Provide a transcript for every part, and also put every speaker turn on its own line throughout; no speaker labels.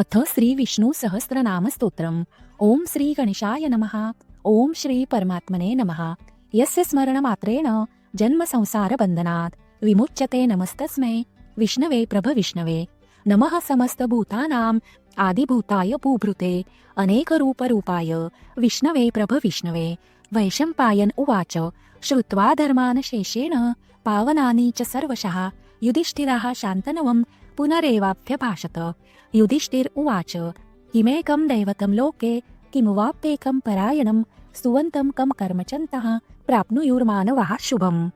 अथ श्री विष्णू सहस्रनाम स्तोत्रम ओम श्री गणेशाय नमः। ओम श्री परमात्मने नमः। यस्य स्मरणमात्रेण जन्म संसार बंधनात् विमुच्यते नमस्तस्मै। विष्णवे प्रभ विष्णवे। नमः समस्तभूतानाम् आदिभूताय भूभृते अनेकरूपरूपाय विष्णवे प्रभ विष्णवे। वैशम्पायन उवाच। श्रुत्वा धर्मान् शेषेण पावनानि च सर्वशः। युधिष्ठिरः शान्तनवं पुनरेवाभ्यभाषत युधिष्ठिर उवाच किमेकं दैवतं लोके किमुवाप्येकं परायणं स्तुवन्तं कं कर्मचन्तः, प्राप्नुयुर्मानवः शुभम्।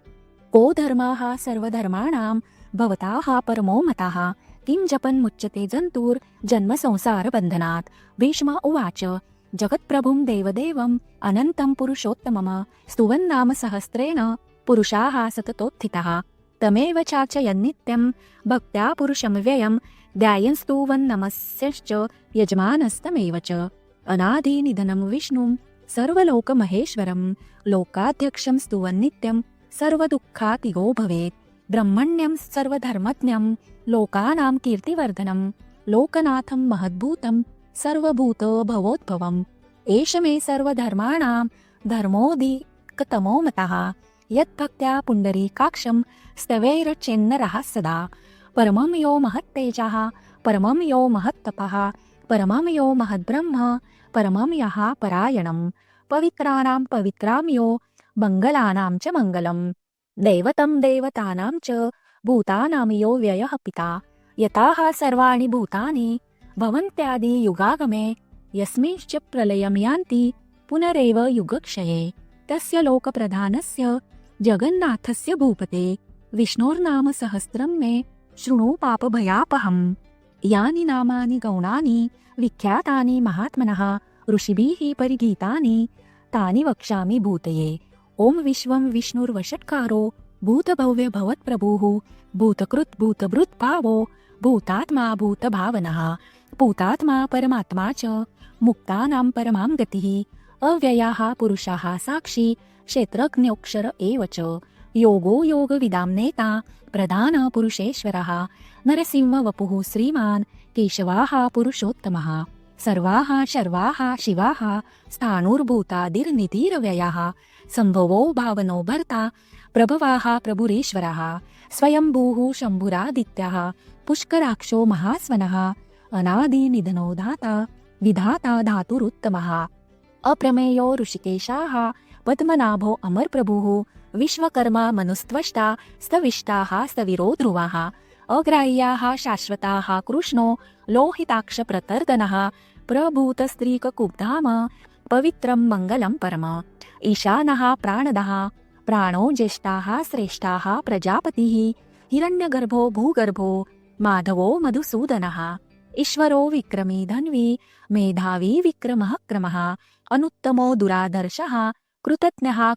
को धर्माः सर्वधर्माणां, भवताः परमो मतः। किं जपन्मुच्यते जन्तुर्जन्मसंसारबन्धनात् भीष्म उवाच, जगत्प्रभुं देवदेवम् अनन्तं पुरुषोत्तमम, स्तुवन्नाम सहस्रेण पुरुषाः सततोत्थितः। तमेव चाचयन्नित्यं भक्त्या पुरुषमव्ययं ध्यायन्स्तुवन्नमस्यश्च यजमानस्तमेव च। अनादिनिधनं विष्णुं सर्वलोकमहेश्वरं लोकाध्यक्षं स्तुवन्नित्यं सर्वदुःखातिगो भवेत्। ब्रह्मण्यं सर्वधर्मज्ञं लोकानां कीर्तिवर्धनं लोकनाथं महद्भूतं सर्वभूतभवोद्भवम् एष मे सर्वधर्माणां धर्मोदिकतमो मतः। यद्भक्त्या पुण्डरीकाक्षं स्तवैरचेन्नरः सदा। परमं यो महत्तेजः परमं यो महत्तपः परमं यो महद्ब्रह्म परमं यः परायणं पवित्राणां पवित्रां यो मङ्गलानां च मङ्गलम्। दैवतं देवतानां च भूतानां यो व्ययः पिता। यताः सर्वाणि भूतानि भवन्त्यादि युगागमे यस्मिंश्च प्रलयं यान्ति पुनरेव युगक्षये। तस्य लोकप्रधानस्य जगन्नाथस्य भूपते विष्णोर्नाम सहस्रं मे शृणु पापभयापहम्। यानि नामानि गौणानि, विख्यातानि महात्मनः, ऋषिभिः परिगीतानि, तानि वक्ष्यामि भूतये। ॐ विश्वं विष्णुर्वषट्कारो भूतभव्य भवत्प्रभुः भूतकृत् भूतभृत् भावो भूतात्मा भूतभावनः। भूतात्मा परमात्मा च, मुक्तानां परमां गतिः, अव्ययाः पुरुषाः साक्षी क्षेत्रज्ञोऽक्षर एव च योगो योगविदां नेता प्रधान पुरुषेश्वरः। नरसिंहवपुः श्रीमान्, केशवाः पुरुषोत्तमः। सर्वाः शर्वाः शिवाः स्थाणुर्भूतादिर्निधिरव्ययाः सम्भवो भावनो भर्ता, प्रभवाः प्रभुरेश्वरः। स्वयम्भूः शम्भुरादित्यः, पुष्कराक्षो महास्वनः। अनादिनिधनो धाता विधाता धातुरुत्तमः। अप्रमेयो ऋषिकेशाः पद्मनाभो अमरप्रभुः, विश्वकर्मा मनुस्त्वष्टा, स्तविष्टाः स्तविरो ध्रुवाः अग्राह्याः, शाश्वताः, कृष्णो, लोहिताक्षप्रतर्दनः, प्रभूतस्त्रीककुब्धाम, पवित्रं मङ्गलं परम, ईशानः प्राणदः, प्राणो ज्येष्ठाः, श्रेष्ठाः प्रजापतिः, हिरण्यगर्भो भूगर्भो, माधवो मधुसूदनः, ईश्वरो विक्रमी धन्वी, मेधावी विक्रमः क्रमः, अनुत्तमो दुरादर्शः कृतज्ञः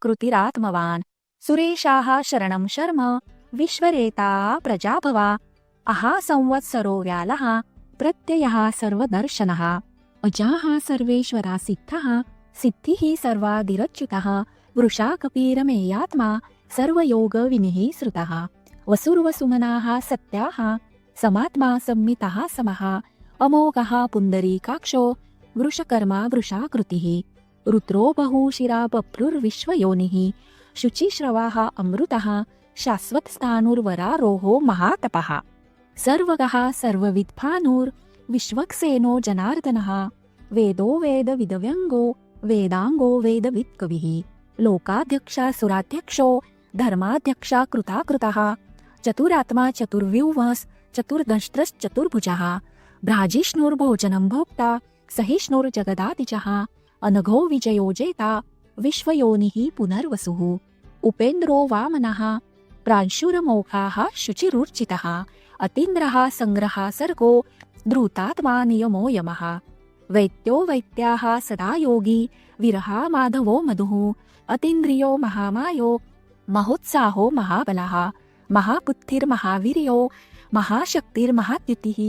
सुरेशाः शरणं शर्म, विश्वरेता प्रजाभवा। अहा संवत्सरो व्यालः, प्रत्ययः सर्वदर्शनः। अजाः सर्वेश्वरा सिद्धः, सिद्धिः सर्वादिरच्युतः वृषा कपीरमेयात्मा सर्वयोगविनिः श्रुतः। वसुर्वसुमनाः सत्याः, समात्मा संमितः समः। अमोघः पुण्डरीकाक्षो वृषकर्मा वृषाकृतिः। रुद्रो बहुशिरा बभ्रुर्विश्वयोनिः शुचिश्रवाः अमृतः शाश्वतस्थाणुर्वरारोहो महातपः। सर्वगः सर्वविद्भानुर्विश्वक्सेनो जनार्दनः। वेदो वेदविदव्यङ्गो वेदाङ्गो वेदवित्कविः। लोकाध्यक्षा सुराध्यक्षो धर्माध्यक्षा कृताकृतः। चतुरात्मा चतुर्व्यूहस् चतुर्दष्ट्रश्चतुर्भुजः। भ्राजिष्णुर्भोजनं भोक्ता सहिष्णुर्जगदादिजः। अनघो विजयो जेता विश्वयोनिः पुनर्वसुः। उपेन्द्रो वामनः प्रांशुरमोघाः शुचिरूर्जितः अतीन्द्रः सङ्ग्रः सर्गो द्रुतात्मा नियमो यमः। वैद्यो वैद्याः सदा योगी विरहा माधवो मधुः। अतीन्द्रियो महामायो महोत्साहो महाबलः। महाबुद्धिर्महावीर्यो महाशक्तिर्महाद्युतिः।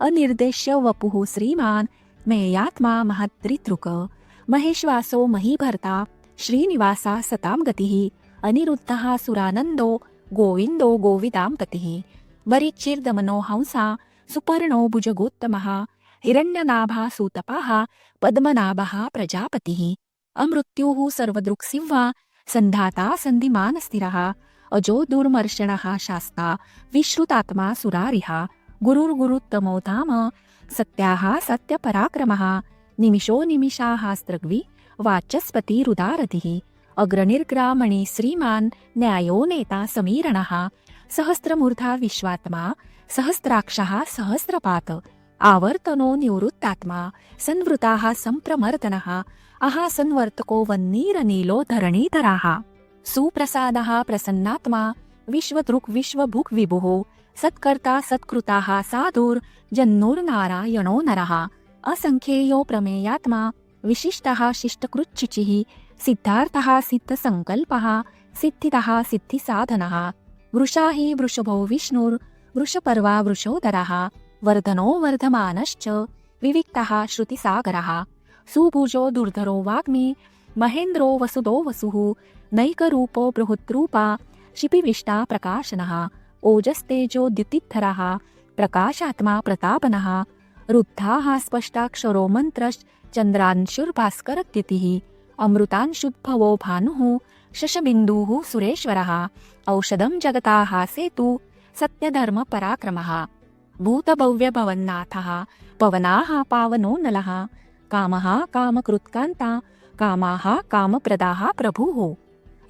अनिर्देश्य वपुः श्रीमान् मेयात्मा महत्त्रितृक महेश्वासो महीभर्ता श्रीनिवासा सतां गतिः, अनिरुद्धः सुरानन्दो गोविन्दो गोविदां पतिः। वरिचिर्दमनो हंसा सुपर्णो भुजगोत्तमः, हिरण्यनाभा सूतपाः, पद्मनाभः प्रजापतिः। अमृत्युः सर्वदृक्सिंहा सन्धाता सन्धिमानस्थिरः, अजो दुर्मर्षणः शास्ता विश्रुतात्मा सुरारिः। गुरुर्गुरुत्तमो धाम सत्याः सत्यपराक्रमः। निमिषो निमिषाः स्त्रग्वि वाचस्पतिरुदारतिः अग्रनिर्ग्रामणे श्रीमान् न्यायो नेता समीरणः सहस्रमूर्धा विश्वात्मा, सहस्राक्षः सहस्रपात, आवर्तनो निवृत्तात्मा, संवृताः सम्प्रमर्दनः अहासन्वर्तको वन्नीरनीलो धरणीधराः। सुप्रसादः प्रसन्नात्मा विश्वदृक् विश्वभुक् विभुः, सत्कर्ता सत्कृताः साधुर्जन्नुर्नारायणो नरः। असङ्ख्येयो प्रमेयात्मा, विशिष्टः शिष्टकृच्छिचिः, सिद्धार्थः सिद्धसङ्कल्पः, सिद्धितः सिद्धिसाधनः। वृषा हि वृषभो विष्णुर्वृषपर्वा वृषोदरः, वर्धनो वर्धमानश्च, विविक्तः श्रुतिसागरः। सुभुजो दुर्धरो वाग्मी, महेन्द्रो वसुदो वसुः, नैकरूपो बृहद्रूपा शिपिविष्टा प्रकाशनः, ओजस्तेजो द्युतिद्धरः प्रकाशात्मा प्रतापनः रुद्धाः स्पष्टाक्षरो मन्त्रश्चन्द्रांशुर्भास्करद्युतिः अमृतांशुद्भवो भानुः शशबिन्दुः सुरेश्वरः। औषधं जगताः सेतु सत्यधर्मपराक्रमः। भूतभव्यभवन्नाथः पवनाः पावनो नलः। कामः कामकृत्कान्ता, कामाः कामप्रदाः प्रभुः।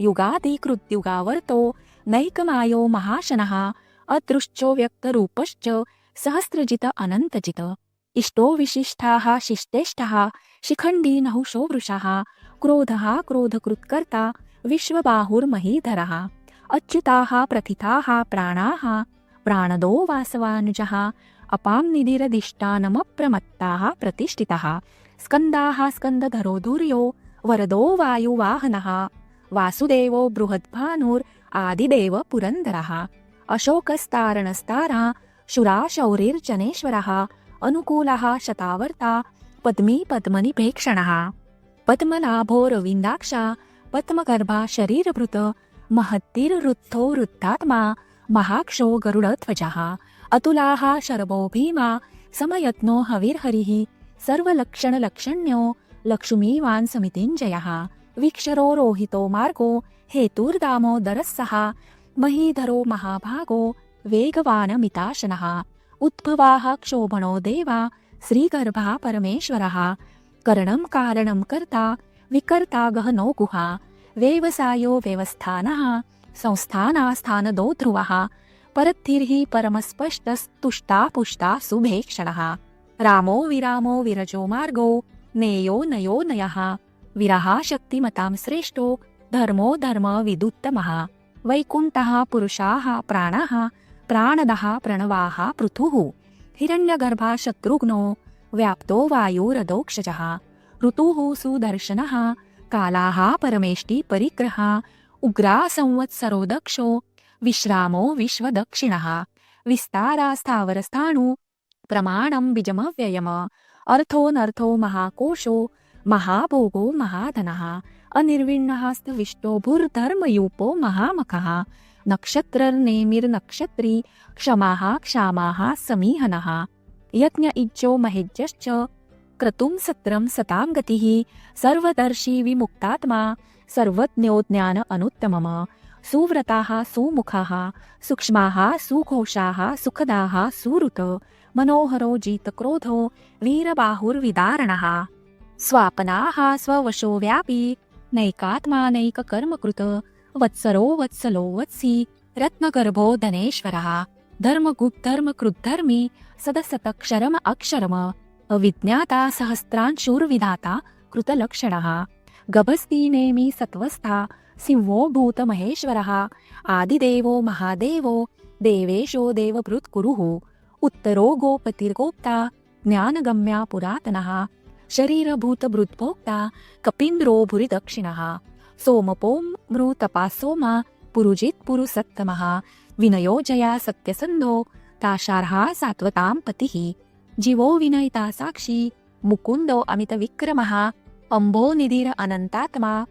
युगादिकृत्युगावर्तो नैकमायो महाशनः। अदृश्चो व्यक्तरूपश्च सहस्रजित अनन्तजित। इष्टो विशिष्टाः शिष्टेष्टः शिखण्डी नहुषो वृषः क्रोधः क्रोधकृत्कर्ता विश्वबाहुर्महीधरः। अच्युताः प्रथिताः प्राणाः प्राणदो वासवानुजः अपां निधिरधिष्ठानमप्रमत्ताः प्रतिष्ठितः। स्कन्दाः स्कन्दधरो दुर्यो वरदो वायुवाहनः वासुदेवो आदिदेव पुरन्दरः। अशोकस्तारणस्तारा शुराशौरिर्जनेश्वरः अनुकूलः शतावर्ता पद्मी पद्मनिपेक्षणः पद्मनाभो पद्मगर्भा शरीरभृत महत्तिर्वृद्धो वृद्धात्मा महाक्षो गरुडध्वजः। अतुलाः शरभो भीमा समयत्नो हविर्हरिः सर्वलक्षणलक्षण्यो लक्ष्मीवान् समितिञ्जयः। विक्षरो रोहितो मार्गो हेतुर्दामोदरः महीधरो महाभागो वेगवानमिताशनः। उद्भवाः क्षोभणो देवा श्रीगर्भा परमेश्वरः। करणं कारणं कर्ता विकर्ता गहनो गुहा व्यवसायो व्यवस्थानः संस्थानास्थानदो ध्रुवः। परद्धिर्हि परमस्पष्टस्तुष्टा पुष्टा सुभेक्षणः। रामो विरामो विरजो मार्गो नेयो नयो नयः। विरहा शक्तिमतां श्रेष्ठो धर्मो धर्म विदुत्तमः। वैकुण्ठः पुरुषाः प्राणः प्राणदः प्रणवाः पृथुः। हिरण्यगर्भा शत्रुघ्नो व्याप्तो वायुरदोक्षजः। ऋतुः सुदर्शनः। कालाः परमेष्टि परिग्रह। उग्रा संवत्सरो दक्षो विश्रामो विश्वदक्षिणः। विस्तारा स्थावरस्थाणु प्रमाणं बीजमव्ययम अर्थोऽनर्थो महाकोशो महाभोगो महाधनः। अनिर्विण्णः स्तविष्टो भूर्धर्मयूपो महामखः। नक्षत्रर्नेमिर्नक्षत्री क्षमाः क्षामाः समीहनः। यज्ञ इज्जो महेज्यश्च क्रतुं सत्रं सतां गतिः सर्वदर्शी विमुक्तात्मा, सर्वज्ञो ज्ञान अनुत्तमम। सुव्रताः सुमुखाः, सूक्ष्माः सुघोषाः, सुखदाः सुहृत। मनोहरो जितक्रोधो वीरबाहुर्विदारणः। स्वापनाः स्ववशो व्यापी नैकात्मानैककर्मकृत वत्सरो वत्सलो वत्सी रत्नगर्भो धनेश्वरः। धर्मगुप्धर्मकृद्धर्मी सदसतक्षरम अक्षरम। अविज्ञाता सहस्रांशुर्विधाता कृतलक्षणः। गभस्ति नेमि सत्वस्था सिंहो भूतमहेश्वरः। आदिदेवो महादेवो देवेशो देवभृत्कुरुः। उत्तरो गोपतिर्गोप्ता ज्ञानगम्या पुरातनः। कपीन्द्रो भुरिदक्षिणः। सोमपो मृतपासोमा पुरुजित् पुरुसत्तमः। विनयो जया सत्यसन्धो ताशार्हा सात्वतां पतिः। जीवो विनयिता साक्षी मुकुन्दो अमितविक्रमः। अम्भो निधिर अनन्तात्मा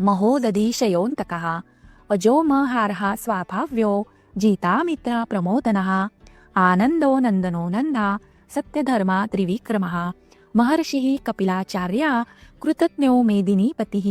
महोदधीशयोऽन्तकः अजोमहार्हा स्वाभाव्यो जितामित्रा प्रमोदनः। आनन्दो नन्दनो नन्दा सत्यधर्मा त्रिविक्रमः। महर्षिः कपिलाचार्या कृतज्ञो मेदिनीपतिः।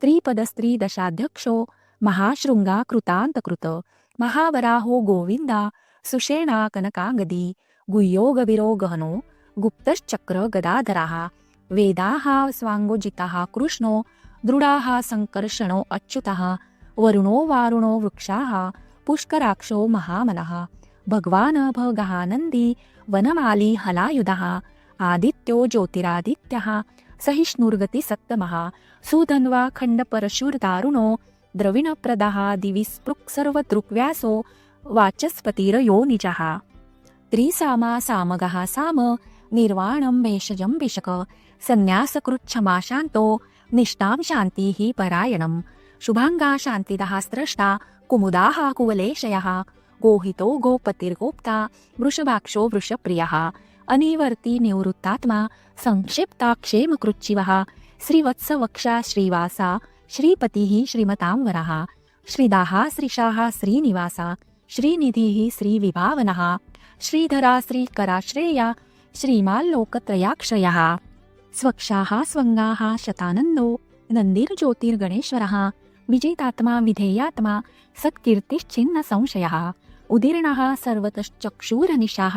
त्रिपदस्त्रीदशाध्यक्षो महाशृङ्गा कृतान्तकृत महावराहो गोविन्दा, सुषेणा कनकागदी गुह्यो गहनो गुप्तश्चक्र गदाधराः, वेदाः स्वाङ्गोजिताः कृष्णो, दृढाः सङ्कर्षणो अच्युतः, वरुणो वारुणो वृक्षाः, पुष्कराक्षो महामनः, भगवान् भगानन्दी वनमाली हलायुधः, आदित्यो ज्योतिरादित्यः सहिष्णुर्गति सप्तमः सुधन्वा खण्डपरशुर्दारुणो द्रविणप्रदः दिवि स्पृक् वाचस्पतिरयो निजः त्रिसामा सामगः साम निर्वाणं भेषजं विशक संन्यासकृच्छमा शान्तो निष्ठां शान्तिः परायणं शुभाङ्गा शान्तिदः स्रष्टा कुमुदाः कुवलेशयः गोहितो गोपतिर्गोप्ता वृषभाक्षो वृषप्रियः अनिवर्ती निवृत्तात्मा संक्षिप्ता क्षेमकृच्छिवः श्रीवत्सवक्षा श्रीवासा श्रीपतिः श्रीमतांवरः श्रीदाः श्रीशाः श्रीनिवासा श्रीनिधिः श्रीविभावनः श्रीधरा श्रीकराश्रेया श्रीमाल्लोकत्रयाक्षयः स्वक्षाः स्वङ्गाः शतानन्दो नन्दिर्ज्योतिर्गणेश्वरः विजेतात्मा विधेयात्मा सत्कीर्तिश्चिन्न संशयः उदीर्णः सर्वतश्चक्षूरनिशाः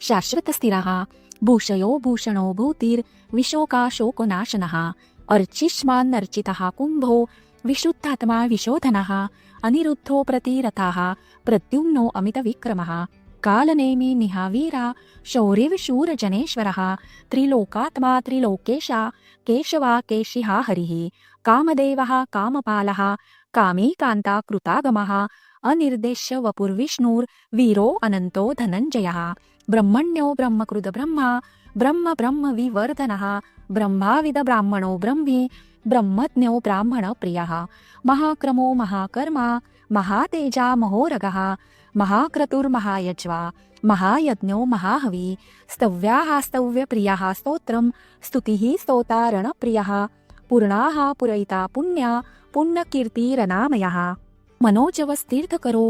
शाश्वतस्थिरः। भूषयो भूषणो भूतिर्विशोकाशोकनाशनः। अर्चिष्मान्नर्चितः कुम्भो विशुद्धात्मा विशोधनः। अनिरुद्धो प्रतिरथः प्रद्युम्नो अमितविक्रमः। कालनेमि निहावीरा शौर्यविशूरजनेश्वरः। त्रिलोकात्मा त्रिलोकेशा केशवा केशिहा हरिः। कामदेवः कामपालः। कामीकान्ता कृतागमः। अनिर्देश्य वपुर्विष्णुर्वीरो अनन्तो धनञ्जयः। ब्रह्मण्यो ब्रह्मकृद ब्रह्मा, ब्रह्म ब्रह्म विवर्धनः, ब्रह्माविद ब्राह्मणो ब्रह्मी, ब्रह्मज्ञो ब्राह्मणप्रियः महाक्रमो महाकर्मा, महातेजा महोरगः महाक्रतुर्महायज्वा महायज्ञो महाहवी, स्तव्याः स्तव्यप्रियः स्तोत्रं स्तुतिः स्तोतारणप्रियः। पूर्णाः पुरयिता पुण्या, पुण्यकीर्तिरनामयः। मनोजवस्तीर्थकरो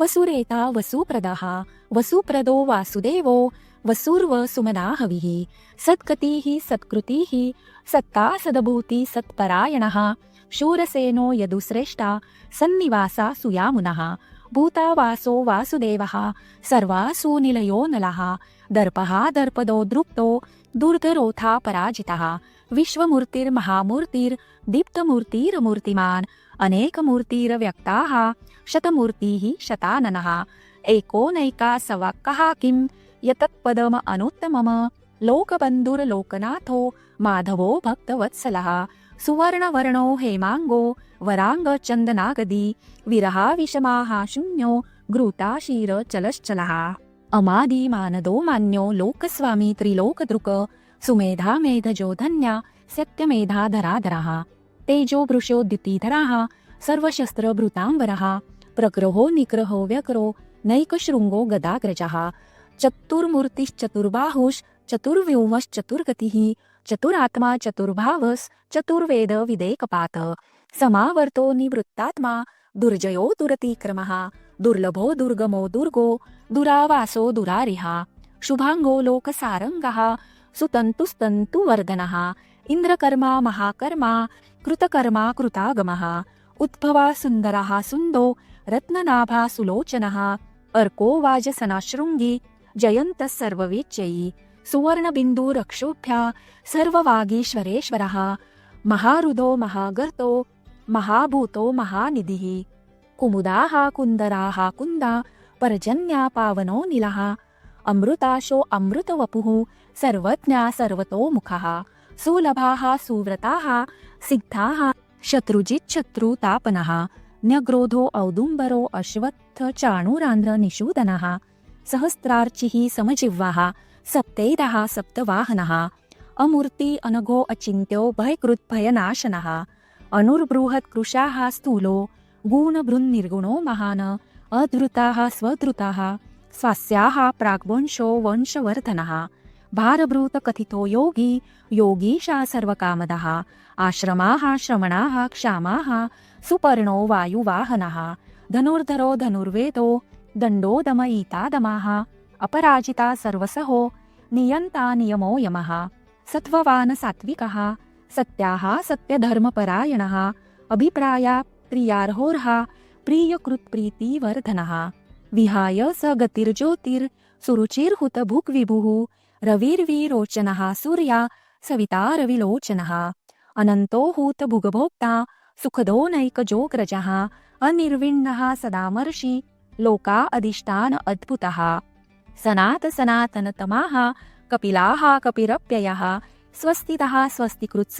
वसुरेता वसुप्रदः वसुप्रदो वासुदेवो वसुर्व सुमनाहविः सत्कतिः सत्कृतिः सत्ता सदभूति सत्परायणः शूरसेनो यदुश्रेष्ठा सन्निवासा सुयामुनः भूतावासो वासुदेवः सर्वासूनिलयो नलः दर्पः दर्पदो दृप्तो दुर्धरोथा पराजितः विश्वमूर्तिर्महामूर्तिर्दीप्तमूर्तिरमूर्तिमान् अनेकमूर्तिरव्यक्ताः शतमूर्तिः शताननः। एकोनैका सवाक्कः किं यतत्पदम अनुत्तमम। लोकबन्धुर्लोकनाथो माधवो भक्तवत्सलः। सुवर्णवर्णो हेमाङ्गो वराङ्गचन्दनागदी। विरहा विषमाः शून्यो घृताशीरचलश्चलः। अमादिमानदो मान्यो लोकस्वामी त्रिलोकदृक। सुमेधा मेधजो धन्या सत्यमेधाधराधरः। तेजो भृशो द्युतिधराः, सर्वशस्त्रभृताम्बरः, प्रग्रहो निग्रहो व्यग्रो, नैकशृङ्गो गदाग्रजः चतुर्मूर्तिश्चतुर्बाहुश्चतुर्व्यूहश्चतुर्गतिः चतुरात्मा चतुर्भावस्, चतुर्वेद विदेकपात समावर्तो निवृत्तात्मा, दुर्जयो दुरतिक्रमः, दुर्लभो दुर्गमो दुर्गो, दुरावासो दुरारिहा शुभाङ्गो लोकसारङ्गः, सुतन्तुस्तन्तुवर्धनः, इन्द्रकर्मा महाकर्मा कृतकर्मा कृतागमः उद्भवा सुन्दरः सुन्दो रत्ननाभा सुलोचनः अर्को वाजसनाशृङ्गी जयन्तः सर्ववीच्ययी सुवर्णबिन्दुरक्षोभ्या सर्ववागीश्वरेश्वरः महारुदो महागर्तो महाभूतो महानिधिः कुमुदाः कुन्दराः कुन्दा पर्जन्या पावनो निलः अमृताशो अमृतवपुः सर्वज्ञा सर्वतोमुखः सुलभाः सुव्रताः सिद्धाः शत्रुजिच्छत्रुतापनः न्यग्रोधो औदुम्बरो निषूदनः सहस्रार्चिः समजिह्वाः सप्तैदः सप्तवाहनः अमूर्ति अनघो अचिन्त्यो भयकृत् भयनाशनः अनुर्बृहत्कृशाः स्थूलो गुणभृन्निर्गुणो महान् अधृताः स्वधृताः स्वास्याः प्राग्वंशो वंशवर्धनः। भारभृतकथितो योगी योगीशा सर्वकामदः। आश्रमाः श्रमणाः क्षामाः सुपर्णो वायुवाहनः। धनुर्धरो धनुर्वेदो दण्डोदमयितादमाः अपराजिता सर्वसहो नियन्ता नियमो यमः। सत्त्ववान् सात्विकः सत्याः सत्यधर्मपरायणः। अभिप्राया प्रियार्होर्हा प्रियकृत्प्रीतिवर्धनः। विहाय स गतिर्ज्योतिर् सुरुचिर्हुतभुक्विभुः। रविर्विरोचनः सूर्या, सविता रविलोचनः। अनन्तो हूतभुगभोक्ता सुखदो नैकजोग्रजः। अनिर्विण्णः सदामर्षि लोका अधिष्ठान अद्भुतः। सनात सनातनतमाः कपिलाः कपिरप्ययः स्वस्तितः स्वस्तिकृत्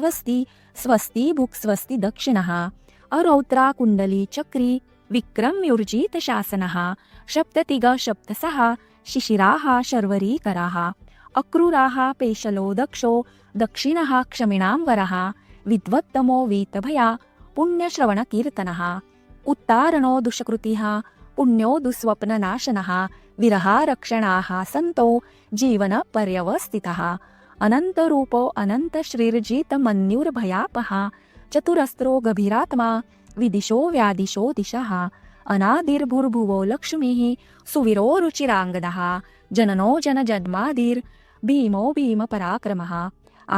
स्वस्ति भुक् स्वस्ति दक्षिणः। अरौत्रा कुण्डली चक्री विक्रम्युर्जित शासनः। सप्ततिग सप्तसः शिशिराः शर्वरीकराः। अक्रूराः पेशलो दक्षो दक्षिणः क्षमिणां वरः, विद्वत्तमो वीतभया पुण्यश्रवणकीर्तनः, उत्तारणो दुष्कृतिः, पुण्यो दुःस्वप्ननाशनः, विरहारक्षणाः सन्तो जीवनपर्यवस्थितः, अनन्तरूपो अनन्तश्रीर्जितमन्युर्भयापः चतुरस्रो गभीरात्मा, विदिशो व्यादिशो दिशः, अनादिर्भुर्भुवो लक्ष्मीः, सुविरो रुचिराङ्गदः, जननो जनजन्मादिर् भीमो भीमपराक्रमः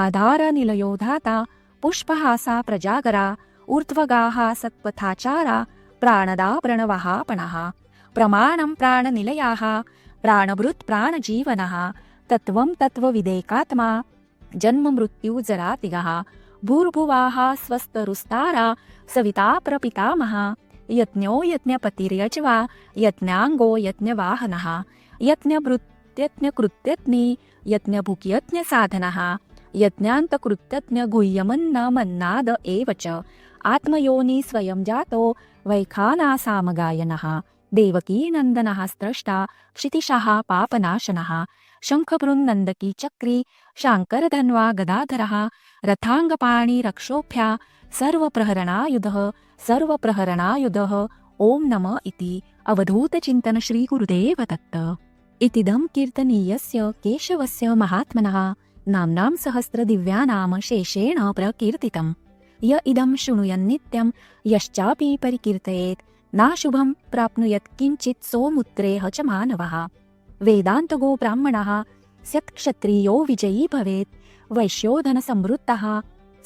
आधारनिलयोधाता पुष्पहासा प्रजागरा ऊर्ध्वगाः सत्पथाचारा प्राणदा प्रणवहापणः प्रमाणं प्राणनिलयाः प्राणभृत् प्राणजीवनः तत्त्वं तत्त्वविदेकात्मा जन्ममृत्युजरातिगः भूर्भुवाः स्वस्तरुस्तारा सविता प्रपितामः यज्ञो यज्ञपतिर्यज्वा यज्ञाङ्गो यज्ञवाहनः यज्ञभृत्यज्ञकृत्यज्ञी यज्ञभुक्यज्ञसाधनः यज्ञान्तकृत्यज्ञगुह्यमन्नमन्नाद एव च। आत्मयोनि स्वयं जातो वैखानासामगायनः। देवकीनन्दनः स्रष्टा क्षितिशः पापनाशनः। शङ्खभृन्नन्दकी चक्री शाङ्करधन्वा गदाधरः। रथाङ्गपाणि रक्षोभ्या सर्वप्रहरणायुधः सर्वप्रहरणायुधः। ॐ नम इति। अवधूतचिन्तन श्रीगुरुदेव दत्त इतिदं कीर्तनीयस्य केशवस्य महात्मनः नाम्नां सहस्रदिव्यानाम शेषेण प्रकीर्तितम्। य इदं शृणुयन्नित्यं यश्चापि परिकीर्तयेत् नाशुभं प्राप्नुयात् किञ्चित् सोमुत्रेह च मानवः। वेदान्तगो ब्राह्मणः स्यत्क्षत्रियो विजयी भवेत् वैश्यो धनसमृद्धः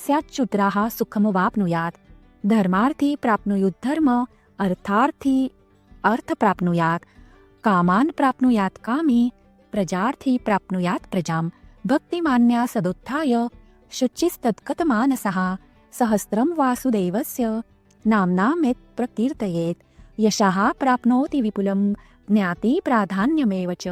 स्याच्चुद्राः सुखमवाप्नुयात्। धर्मार्थी प्राप्नुयुद्धर्म अर्थार्थी अर्थ प्राप्नुयात् कामान् प्राप्नुयात् कामी प्रजार्थी प्राप्नुयात् प्रजां भक्तिमान्या सदुत्थाय शुचिस्तत्कतमानसः सहस्रं वासुदेवस्य नाम्नामेत् प्रकीर्तयेत्। यशः प्राप्नोति विपुलं ज्ञाति प्राधान्यमेव च।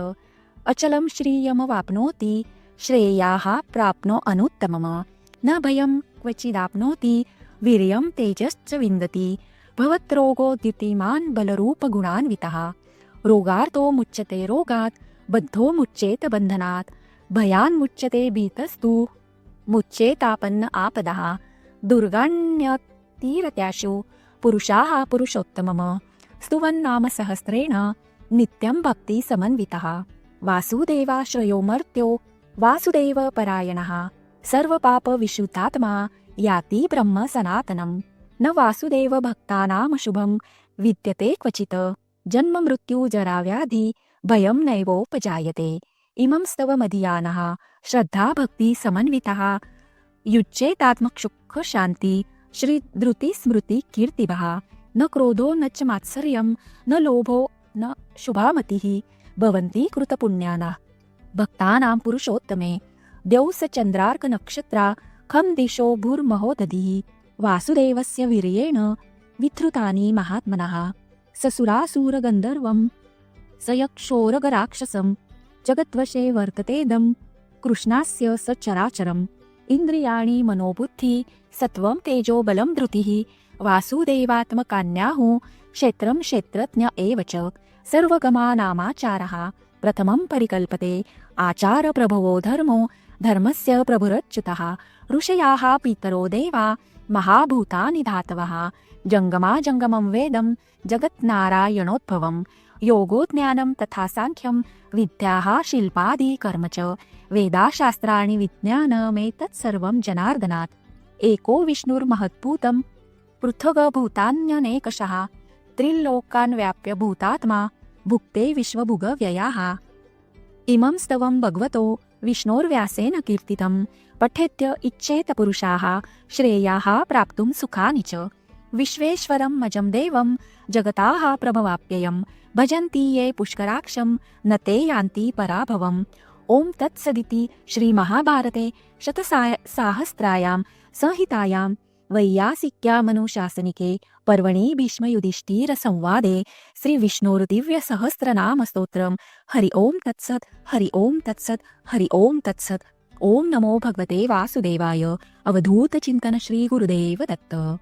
अचलं श्रियमवाप्नोति श्रेयाः प्राप्नो अनुत्तमम्। न भयं क्वचिदाप्नोति वीर्यं तेजश्च विन्दति। भवत्रोगो द्युतिमान् बलरूपगुणान्वितः रोगार्तो मुच्यते रोगात् बद्धो मुच्येत बन्धनात् भयान्मुच्यते भीतस्तु मुच्येतापन्न आपदा दुर्गाण्यतीरत्याशु पुरुषाः पुरुषोत्तमम स्तुवन्नाम सहस्रेण नित्यं भक्तिसमन्वितः वासुदेवाश्रयो मर्त्यो वासुदेव परायणः सर्वपापविशुतात्मा याति ब्रह्म सनातनम्। न वासुदेव शुभं विद्यते क्वचित्। जन्म मृत्युजराव्याधि भयं नैवोपजायते। इमं स्तव मदीयानः श्रद्धाभक्तिसमन्वितः युज्येतात्मक्षुःशान्ति श्रीधृतिस्मृतिकीर्तिभः न क्रोधो, न च मात्सर्यं, न लोभो, न शुभामतिः भवन्ति कृतपुण्यानः। भक्तानां पुरुषोत्तमे द्यौस चन्द्रार्कनक्षत्रा खं दिशो भूर्महोदधिः। वासुदेवस्य वीर्येण विधृतानि महात्मनः। ससुरासुरगन्धर्वं स यक्षोरगराक्षसं जगद्वशे वर्ततेदं कृष्णास्य स चराचरम् इन्द्रियाणि मनोबुद्धि सत्वं तेजो बलं धृतिः वासुदेवात्मकान्याहु क्षेत्रं क्षेत्रज्ञ एव च सर्वगमानामाचारः प्रथमं परिकल्पते आचारप्रभवो धर्मो धर्मस्य प्रभुरच्युतः ऋषयाः पितरो देवा महाभूतानि धातवः जङ्गमा वेदं जगत्नारायणोद्भवं योगोज्ञानं तथा साङ्ख्यं विद्याः शिल्पादि कर्म च वेदाशास्त्राणि विज्ञानमेतत्सर्वं जनार्दनात्। एको विष्णुर्महद्भूतं पृथगभूतान्यनेकशः त्रिल्लोकान् व्याप्य भूतात्मा भुक्ते विश्वभुगव्ययाः। इमं स्तवं भगवतो विष्णोर्व्यासेन कीर्तितं पठेत्य इच्छेत पुरुषाः श्रेयाः प्राप्तुं सुखानि च। विश्वेश्वरं मजं देवं, जगताः प्रभवाप्ययं, भजन्ति ये पुष्कराक्षं, न ते यान्ति पराभवम् ॐ तत्सदिति श्रीमहाभारते शतसाय साहस्रायां, संहितायां, वैयासिक्यामनुशासनिके पर्वणि भीष्मयुधिष्ठिरसंवादे श्रीविष्णोर्दिव्यसहस्रनामस्तोत्रं। हरि ओं तत्सत्, हरि ओं तत्सत्, हरि ओं तत्सत्। ॐ नमो भगवते वासुदेवाय। अवधूतचिन्तन श्रीगुरुदेव दत्त